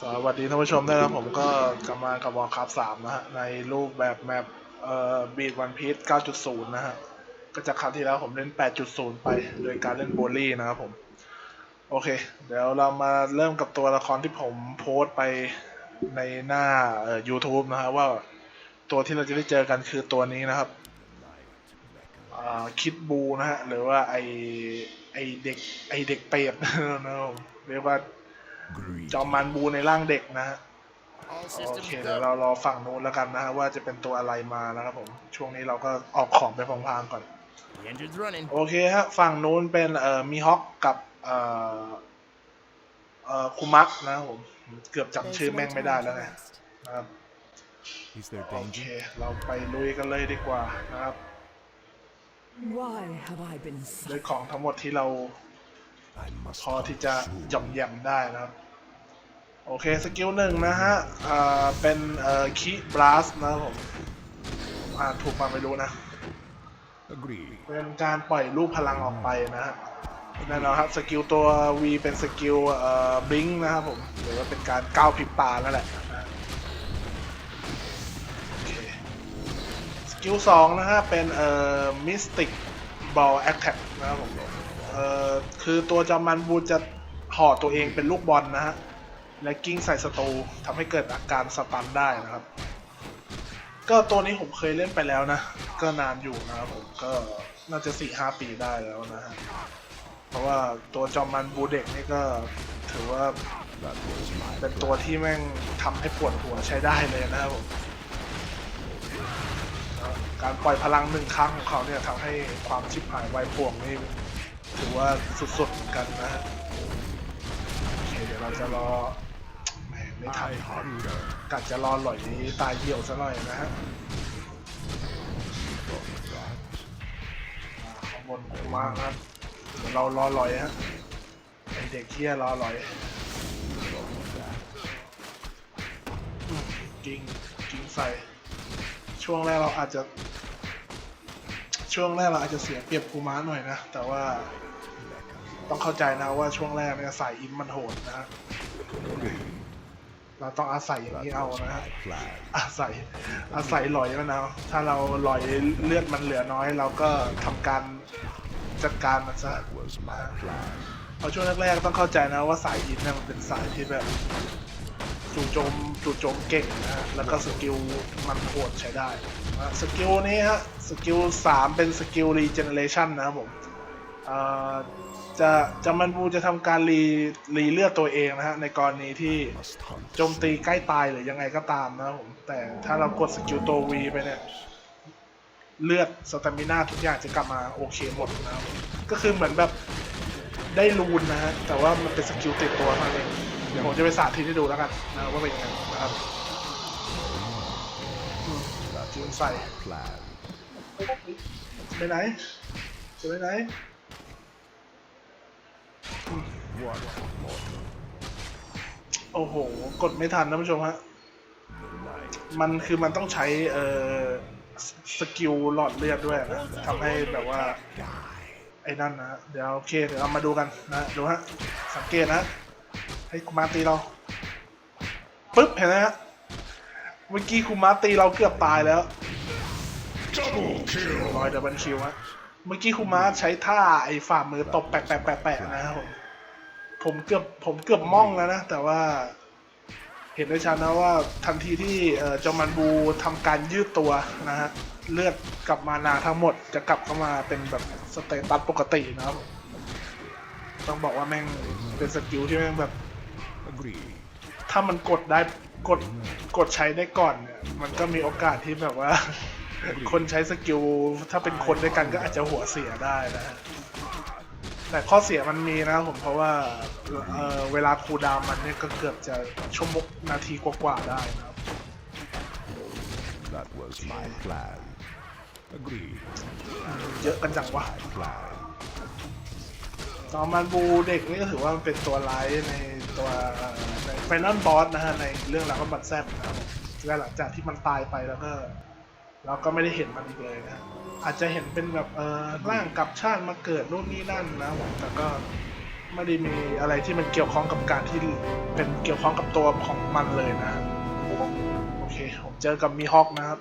สวัสดีท่านผู้ชมด้วยนะผมก็กลับมากับวอลคัพสามนะฮะ ในรูปแบบแมปเอ่อบีดวันพีช9.0 นะฮะ ก็จากคราวที่แล้วผมเล่น 8.0 ไป โดยการเล่นโบลี่นะครับผม โอเค เดี๋ยวเรามาเริ่มกับตัวละครที่ผมโพสต์ไปในหน้าเอ่อ u t u b e นะฮะว่าตัวที่เราจะได้เจอกันคือตัวนี้นะครับอ่าคิดบูนะฮะ หรือว่าไอไอเด็กไอเด็กเปรตนะครับเรียกว่า จอมมันบูในร่างเด็กนะฮะ All โอ systems เคเดี๋ยว go. เรารอฝั่งนู้นแล้วกันนะฮะว่าจะเป็นตัวอะไรมานะครับผม ช่วงนี้เราก็ออกของไปพลางๆก่อน The engine's running. โอเคฮะฝั่งนู้นเป็นเอ่อมีฮอกกับเอ่อเอ่อคุมักนะครับผมเกือบจำชื่อแม่งไม่ได้แล้วไงนะครับ Is there โอเค danger? เราไปลุยกันเลยดีกว่านะครับ Why have I been ด้วย such ของทั้งหมดที่เรา I must พอที่จะ consume หย่อมแยมได้นะครับ โอเคสกิลหนึ่งนะฮะอ่าเป็นเอ่อคีบลัสนะครับผมอ่านถูกมาไม่รู้นะ Agree. เป็นการปล่อยลูกพลังออกไปนะฮะแน่นอนครับสกิลตัว V เป็นสกิลเอ่อบิงนะครับผมหรือว่าเป็นการก้าวพริบตานั่นแหละนะฮะโอเคสกิลสองนะฮะเป็นเอ่อมิสติกบอลแอคแท็กนะครับผมเอ่อ คือตัวจอมันบูจะห่อตัวเองเป็นลูกบอลนะฮะ และกิ้งใส่ศัตรูทำให้เกิดอาการสตันได้นะครับ ก็ตัวนี้ผมเคยเล่นไปแล้วนะ ก็นานอยู่นะครับผมก็น่าจะสี่ห้าปีได้แล้วนะฮะ เพราะว่าตัวจอมันบูเด็กนี่ก็ถือว่าเป็นตัวที่แม่งทำให้ปวดหัวใช้ได้เลยนะครับผมแล้วการปล่อยพลังหนึ่งครั้งของเขาเนี่ยทำให้ความชิบหายไวายป่วงนี่ ถือว่าสุดๆเหมือนกันนะฮะโอเคเดี๋ยวเราจะรอแหมไม่ทันกัดจะรอหล่อยนี้ตายเหี่ยวซะหน่อยนะฮะข้างบนมมากครับเรารอหล่อยฮะไอเด็กเที่ยรอหล่อย For that. อืมกิ้งกิ้งใส่ช่วงแรกเราอาจจะ ช่วงแรกเราอาจจะเสียเปรียบคูม้าหน่อยนะ แต่ว่าต้องเข้าใจนะว่าช่วงแรกเนี่ยสายอินมันโหดนะเราต้องอาศัยอย่างนี้เอานะฮะอาศัยอาศัยลอยมันเอาถ้าเราลอยเลือดมันเหลือน้อย เราก็ทำการจัดการมันซะเพราะช่วงแรกๆต้องเข้าใจนะว่าสายอินเนี่ยมันเป็นสายที่แบบจู่โจมจู่โจมเก่งนะฮะแล้วก็สกิลมันโหดใช้ได้ สกิลนี้ฮะ สกิลสามเป็นสกิลรีเจเนเรชันนะครับผมจะจะมันบูจะทำการรีรีเลือดตัวเองนะฮะ ในกรณีที่โจมตีใกล้ตายหรือยังไงก็ตามนะครับผม แต่ถ้าเรากดสกิลตัว V ไปเนี่ย เลือดสตามิน่าทุกอย่างจะกลับมาโอเคหมดนะครับก็คือเหมือนแบบได้รูนนะฮะ แต่ว่ามันเป็นสกิลติดตัวเท่านั้นเองเดี๋ยวผมจะไปสาธิตให้ดูแล้วกันนะว่าเป็นยังไงนะครับ That จิ้ม was ใส่ my plan. ไปไหนจะไปไหน What mortal? โอ้โห กดไม่ทันนะผู้ชมฮะ The night มันคือมันต้องใช้เอ่อสสกิลหลอดเลือดด้วยนะทำให้แบบว่า die. ไอ้นั่นนะฮะเดี๋ยวโอเค เดี๋ยวเรามาดูกันนะ ดูฮะ สังเกตนะ ให้คุมาตีเรา ปึ๊บ เห็นไหมฮะเมื่อกี้คุมาตีเราเกือบตายแล้ว Double kill. ร้อยเดบันคิวฮะเมื่อกี้คุมาใช้ท่าไอ้ฝ่ามือตบแปะแปะแปะแปะนะครับผมผมเกือบผมเกือบม่องแล้วนะ แต่ว่า เห็นได้ชัดนะว่าทันทีที่เอ่อจอมันบูทำการยืดตัวนะฮะเลือดกลับมานาทั้งหมดจะกลับเข้ามาเป็นแบบสเตตัสปกตินะครับผมต้องบอกว่าแม่งเป็นสกิลที่แม่งแบบ Agree. ถ้ามันกดได้ กดกดใช้ได้ก่อนเนี่ยมันก็มีโอกาสที่แบบว่า คนใช้สกิลถ้าเป็นคนด้วยกันก็อาจจะหัวเสียได้นะฮะแต่ข้อเสียมันมีนะครับผมเพราะว่าเอ่อเวลาคูลดาวน์มันเนี่ยก็เกือบจะชั่วโมงนาทีกว่าๆได้นะครับ That was my plan. Agree. เยอะกันจังวะ My plan. จอมันบูเด็กนี่ก็ถือว่ามันเป็นตัวร้ายใน ตัวไฟนอลบอสนะฮะในเรื่องราวของบัตแซบนะครับและหลังจากที่มันตายไปแล้วก็เราก็ไม่ได้เห็นมันอีกเลยนะอาจจะเห็นเป็นแบบเออร่างกับชาติมาเกิดนู่นนี่นั่นนะผมแต่ก็ไม่ได้มีอะไรที่มันเกี่ยวข้องกับการที่เป็นเกี่ยวข้องกับตัวของมันเลยนะโอเคผมเจอกับมีฮอกนะครับ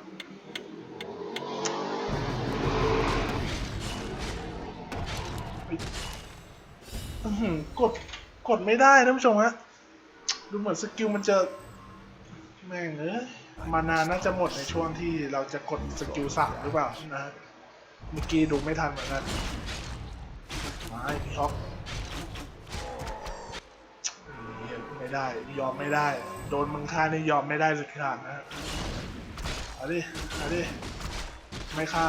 อื้อหือกด กดไม่ได้ท่านผู้ชมฮะดูเหมือนสกิลมันจะแม่งเอ้ยมานานน่าจะหมดในช่วงที่เราจะกดสกิลสามหรือเปล่านะฮะเมื่อกี้ดูไม่ทันเหมือนกันมาไอ้พี่ฮอกไม่ได้ยอมไม่ได้ โดนมึงฆ่านี่ยอมไม่ได้สุดขาดนะฮะเอาดิเอาดิไม่ฆ่า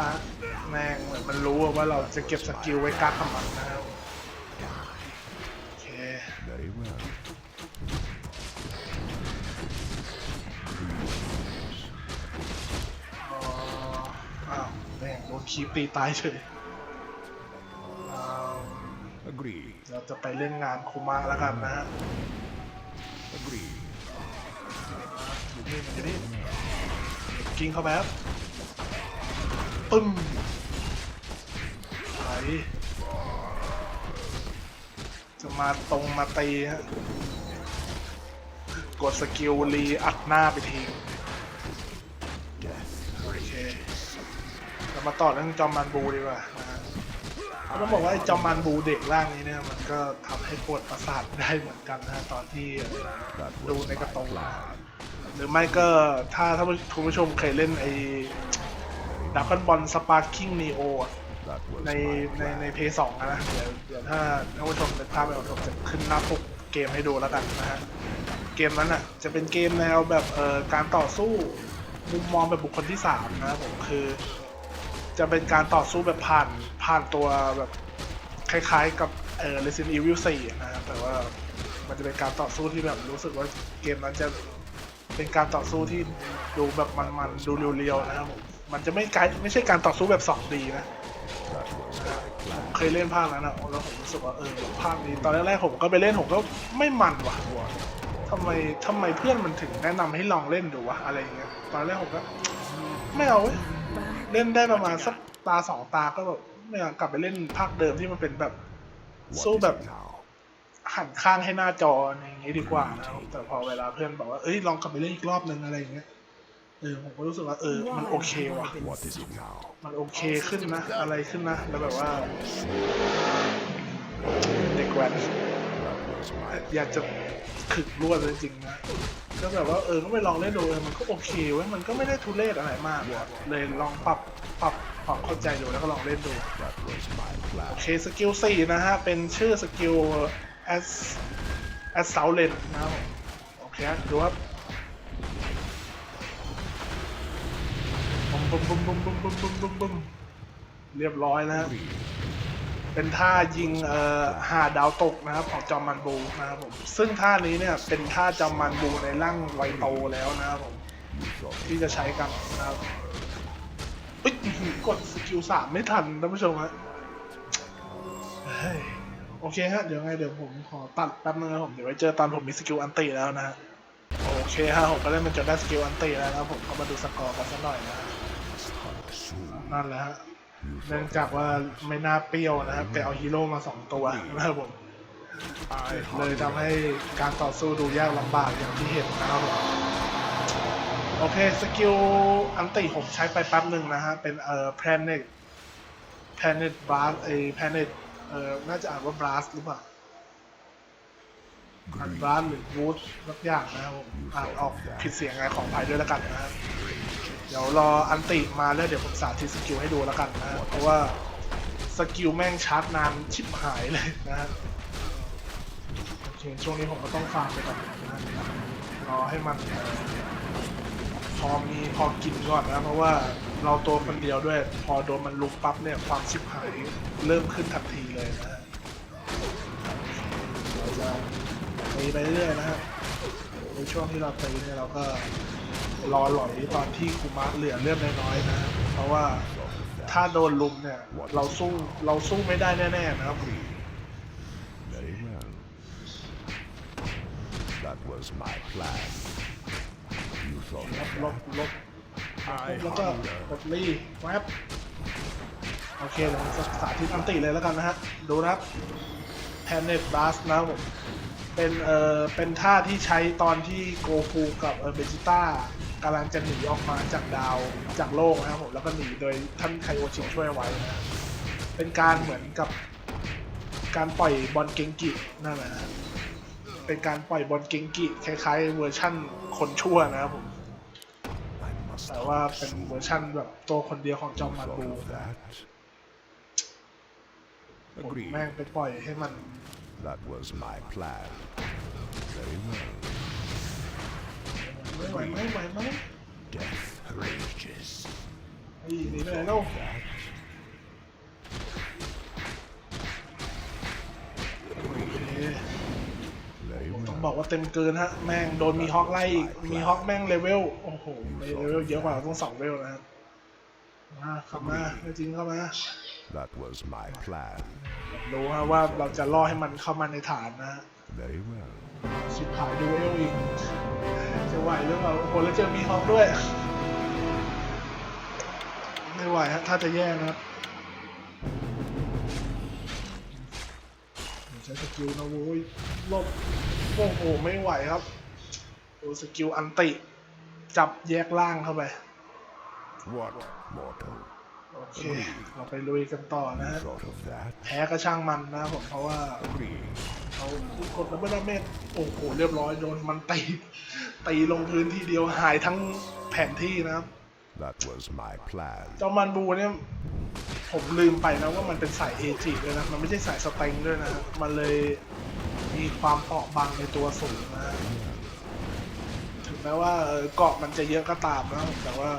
แม่งเหมือนมันรู้ว่าเราจะเก็บสกิลไว้กักกับมันนะครับ Very well. อ๋ออ้าวแม่งโดนคีบตีตายเฉยอ้าว Agree. เราจะไปเล่นงานคุมะแล้วกันนะฮะ Agree. อยู่นี่อยู่นี่กิงเข้าไปครับปึ้มไหล จะมาตรงมาตีฮะกดสกิลรีอัดหน้าไปทีโอเคเรามาต่อเรื่องจอมมันบูดีกว่านะฮะต้องบอกว่าไอ้จอมมันบูเด็กร่างนี้เนี่ยมันก็ทำให้ปวดประสาทได้เหมือนกันนะฮะตอนที่ดูในกระตง plan. หรือไม่ก็ถ้าถ้าคุณผู้ชมเคยเล่นไอ้ดักคอนบอลสปาร์คิงนีโอ ใน my ในใน plan. เพย์สองนะเดี๋ยวเดี๋ยวถ้าท่านผู้ชมนึกภาพไม่ออกผมจะขึ้นหน้าปกเกมให้ดูแล้วกันนะฮะเกมนั้นอะจะเป็นเกมแนวแบบเอ่อการต่อสู้มุมมองแบบบุคคลที่สามนะครับผมคือ จะเป็นการต่อสู้แบบผ่านผ่านตัวแบบคล้ายๆกับเอ่อ Resident Evil 4นะครับแต่ว่ามันจะเป็นการต่อสู้ที่แบบรู้สึกว่าเกมนั้นจะเป็นการต่อสู้ที่ดูแบบมันๆดูเรียวๆนะครับผมมันจะไม่ไกลไม่ใช่การต่อสู้แบบ 2D นะ เคยเล่นภาคนั้นนะแล้วผมรู้สึกว่าเออภาคนี้ตอนแรกๆผมก็ไปเล่นผมก็ไม่มันว่ะทำไมทำไมเพื่อนมันถึงแนะนำให้ลองเล่นดูวะอะไรอย่างเงี้ยตอนแรกผมก็ไม่เอาเว้ยเล่นได้ประมาณสักตาสองตาก็แบบไม่เอากลับไปเล่นภาคเดิมที่มันเป็นแบบสู้แบบหันข้างให้หน้าจออย่างงี้ดีกว่านะแต่พอเวลาเพื่อนบอกว่าเอ้ยลองกลับไปเล่นอีกรอบนึงอะไรอย่างเงี้ย ออผมก็รู้สึกว่าเออมันโอเคว่ะ What is it now? มันโอเคขึ้นนะ อะไรขึ้นนะ แล้วแบบว่า เด็กแว้น That was my อยากจะขึกรวดเลยจริงๆนะก็แบบว่าเออก็ไปลองเล่นดูเออมันก็โอเคเว้ยมันก็ไม่ได้ทุเรศอะไรมากว่ะเลยลองปรับปรับความเข้าใจดูแล้วก็ลองเล่นดู That was my โอ plan. เคสกิลสี่นะฮะ เป็นชื่อสกิล as as s o u l e n นะครับผมโอเคฮะดูครั ปุ้มบุ้มบุ้มบุ้มบุ้มบุ้มบุ้มบุ้มเรียบร้อยนะฮะ Agree. เป็นท่ายิงเอ่อหาดาวตกนะครับ ของจอมมันบูนะครับผม ซึ่งท่านี้เนี่ยเป็นท่าจอมมันบูในร่างไวโตแล้วนะครับผม ที่จะใช้กันนะครับอุ๊ยกดสกิลสามไม่ทันท่านผู้ชมฮะโอเคฮะ เดี๋ยวไงเดี๋ยวผมขอตัดแป๊บนึงนะครับผม เดี๋ยวไว้เจอตอนผมมีสกิลอันตีแล้วนะฮะ โอเคฮะผมก็เล่นมันจนได้สกิลอันตีแล้วนะครับผมก็มาดูสกอร์กันสักหน่อยนะฮะ soon. นั่นแหละฮะ You เนื่อง thought จากว่าไม่น่าเปรี้ยวนะครับแต่เอาฮีโร่มาสองตัวนะครับผม I เลยทำให้การต่อสู้ดูยากลำบากอย่างที่เห็นนะครับผมโอเคสกิลอันติผมใช้ไปแป๊บหนึ่งนะฮะ เป็นเอ่อ planet planet blast ไอ้ planet เอ่อ น่าจะอ่านว่า blast หรือเปล่าอ่าน blast หรือ wood สักอย่างนะครับผมอ่านออกผิดเสียงไงของภัยด้วยแล้วกันนะครับเดี๋ยวรออันติมาแล้วเดี๋ยวผมสาธิตสกิลให้ดูแล้วกันนะ เพราะว่าสกิลแม่งชาร์จนานชิบหายเลยนะฮะโอเคช่วงนี้ผมก็ต้องฟาร์มไปก่อนนะรอให้มันเอ่อพอมีพอกินก่อนนะ เพราะว่าเราตัวคนเดียวด้วย พอโดนมันลุกปั๊บเนี่ยความชิบหายเริ่มขึ้นทันทีเลยนะฮะเราจะตีไปเรื่อยนะฮะในช่วงที่เราตีเนี่ยเราก็ รอหลอยตอนที่คุมะเหลือเลือดน้อยๆนะฮะเพราะว่าถ้าโดนลุมเนี่ย เราสู้เราสู้ไม่ได้แน่ๆนะครับ Very well. That was my plan. You thought ล of บลบ that. ลบแล้วก็กดรีแวบโอเคเดี๋ยวผมจะสาธิตอันติเลยแล้วกันนะฮะ ดูนะครับแท Planet Blast นะครับผมเป็นเอ่อเป็นท่าที่ใช้ตอนที่โกคูกับเออเบจิต้า กำลังจะหนีออกมาจากดาวจากโลกนะครับผมแล้วก็หนีโดยท่านไคโอชิช่วยไว้นะเป็นการเหมือนกับการปล่อยบอลเกงกินั่นแหละนะเป็นการปล่อยบอลเกงกิคล้ายๆ เวอร์ชั่นคนชั่วนะครับผม I must แต่ว่าเป็นเวอร์ชั่นแบบตัวคนเดียวของจอมมัน thought บู of that. ผม Agreed. แม่งไปปล่อยให้มัน That was my plan. Very well. ไม่ไหวไหมไหวไหม Death rages. ไอ้หนีไปไหนเล่า โอเค very ต้อง well. บอกว่าเต็มเกินฮะ แม่งโดนมีฮอกไล่อีก มีฮอกแม่งเลเวล โอ้โห เลเวลเยอะกว่าต้องสองเลเวลนะครับมาเข้ามาไม่จริงเข้ามา That was my plan. รู้ฮะว่าเราจะล่อให้มันเข้ามาในฐานนะฮะ Very well. ชิบหายดูเอลอีก ไหวหรือเปล่าโอ้โหแล้วเจอมีฮอกด้วย ไม่ไหวฮะถ้าจะแย่นะครับใช้สกิลนะโว้ยหลบโอ้โหไม่ไหวครับดูสกิลอันติ จับแยกล่างเข้าไป What mortal โอเค เราไปลุยกันต่อนะฮะ thought of that? แพ้ก็ช่างมันนะผมเพราะว่า Agreed. เขากดดับเบิลดาเมจโอ้โหเรียบร้อยโดนมันตีตีลงพื้นทีเดียวหายทั้งแผนที่นะครับ That was my plan. เจ้ามันบูเนี่ยผมลืมไปนะว่ามันเป็นสายเอจิด้วยนะ มันไม่ใช่สายสเต็งด้วยนะฮะมันเลยมีความเปราะบางในตัวสูงนะฮะถึงแม้ว่าเอ่อเกาะมันจะเยอะก็ตามนะแต่ว่า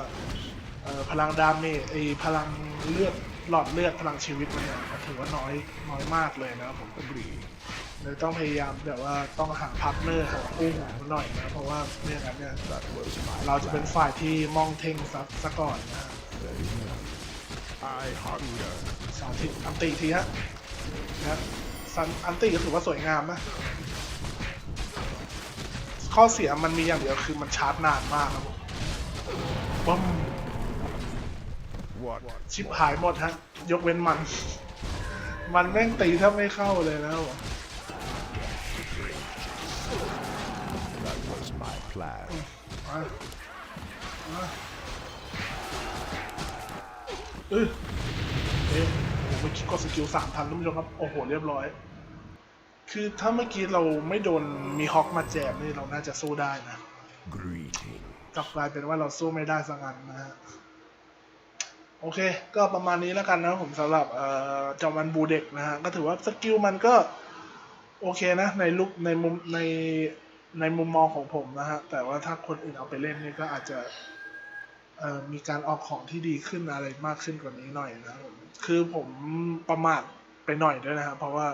เอ่อพลังดาเมจไอพลังเลือดหลอดเลือดพลังชีวิตมันเนี่ยมันถือว่าน้อยน้อยมากเลยนะครับผม Agreed. เลยต้องพยายามแบบว่าต้องหาพาร์ทเนอร์หาคู่หูมาหน่อยนะเพราะว่าไม่อย่างนั้นเนี่ย That was my เราจะเป็น plan. ฝ่ายที่มองเท่งซับซะก่อนนะฮะ Very well. I hunger. สาธิตอันติทีฮะนะซันอันติก็ถือว่าสวยงามนะข้อเสียมันมีอย่างเดียวคือมันชาร์จนานมากครับผมบึ้ม What? ชิบหายหมดฮะ ยกเว้นมัน มันแม่งตีถ้าไม่เข้าเลยนะครับผม was my plan. มามาเออเอ๊ะโอ้โหเมื่อกี้กดสกิลสามทันท่านผู้ชมครับ โอ้โห เรียบร้อย คือถ้าเมื่อกี้เราไม่โดนมีฮอกมาแจมนี่เราน่าจะสู้ได้นะ Greeting. กลับกลายเป็นว่าเราสู้ไม่ได้สังงันนะฮะ โอเค ก็ประมาณนี้แล้วกันนะผมสำหรับเอ่อจอมันบูเด็กนะฮะ ก็ถือว่าสกิลมันก็ โอเคนะ ในลุกในมุมใน ในมุมมองของผมนะฮะ แต่ว่าถ้าคนอื่นเอาไปเล่นนี่ก็อาจจะมีการออกของที่ดีขึ้นอะไรมากขึ้นกว่านี้หน่อยนะครับคือผมประมาทไปหน่อยด้วยนะฮะเพราะว่า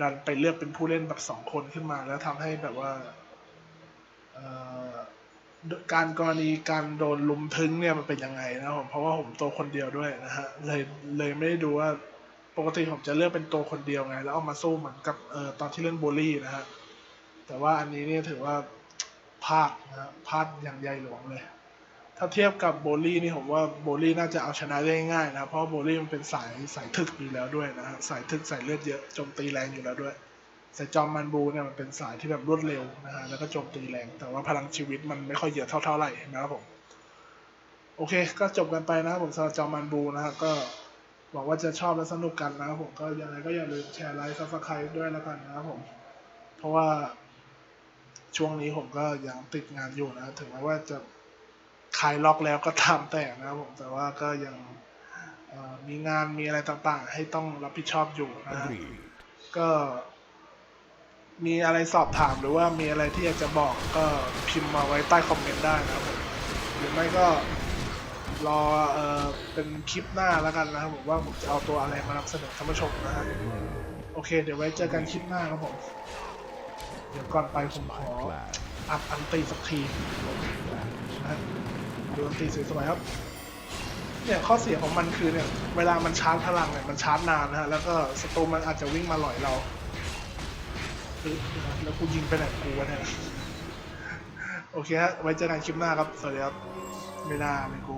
ดันไปเลือกเป็นผู้เล่นแบบสองคนขึ้นมา แล้วทำให้แบบว่าการกรณีการโดนลุมทึงเนี่ยมันเป็นยังไงนะผมเพราะว่าผมตัวคนเดียวด้วยนะฮะเลยเลยไม่ได้ดูว่าปกติผมจะเลือกเป็นตัวคนเดียวไง แล้วเอามาสู้เหมือนกับเออตอนที่เล่นโบลี่นะฮะ แต่ว่าอันนี้เนี่ยถือว่าพลาดนะพลาดอย่างใหญ่หลวงเลย ถ้าเทียบกับโบลี่นี่ผมว่าโบลี่น่าจะเอาชนะได้ง่ายนะเพราะโบลี่มันเป็นสายสายทึกอยู่แล้วด้วยนะฮะสายทึกสายเลือดเยอะโจมตีแรงอยู่แล้วด้วยแต่จอมมันบูเนี่ยมันเป็นสายที่แบบรวดเร็วนะฮะแล้วก็โจมตีแรง แต่ว่าพลังชีวิตมันไม่ค่อยเยอะเท่าเท่าไหร่นะครับผมโอเค ก็จบกันไปนะครับผมสำหรับจอมมันบูนะฮะก็หวังว่าจะชอบและสนุกกันนะครับผมก็ยังไงก็อย่าลืมแชร์ไลค์ซับสไครต์ด้วยแล้วกันนะครับผมเพราะว่า ช่วงนี้ผมก็ยังติดงานอยู่นะถึงแม้ว่าจะคลายล็อกแล้วก็ตามแต่นะครับผมแต่ว่าก็ยังเอ่อมีงานมีอะไรต่างๆ ให้ต้องรับผิดชอบอยู่นะฮะ Agreed. ก็ มีอะไรสอบถามหรือว่ามีอะไรที่อยากจะบอกก็พิมพ์มาไว้ใต้คอมเมนต์ได้นะครับผมหรือไม่ก็รอเออเป็นคลิปหน้าแล้วกันนะครับผมว่าผมจะเอาตัวอะไรมานำเสนอท่านผู้ชมนะฮะโอเค เดี๋ยวไว้เจอกันคลิปหน้าครับผม เดี๋ยวก่อนไปผมข My อ plan. อัดอันตีสักทีนะฮะดูอันตีสวยๆครับ เนี่ยข้อเสียของมันคือเนี่ยเวลามันชาร์จพลังเนี่ยมันชาร์จนานนะฮะแล้วก็ศัตรูมันอาจจะวิ่งมาหล่อยเราปึ๊บนะแล้วกูยิงไปไหนกูวะเนี่ยโอเคฮะไว้เจอกันคลิปหน้าครับ สวัสดีครับ ไม่น่าไม่กู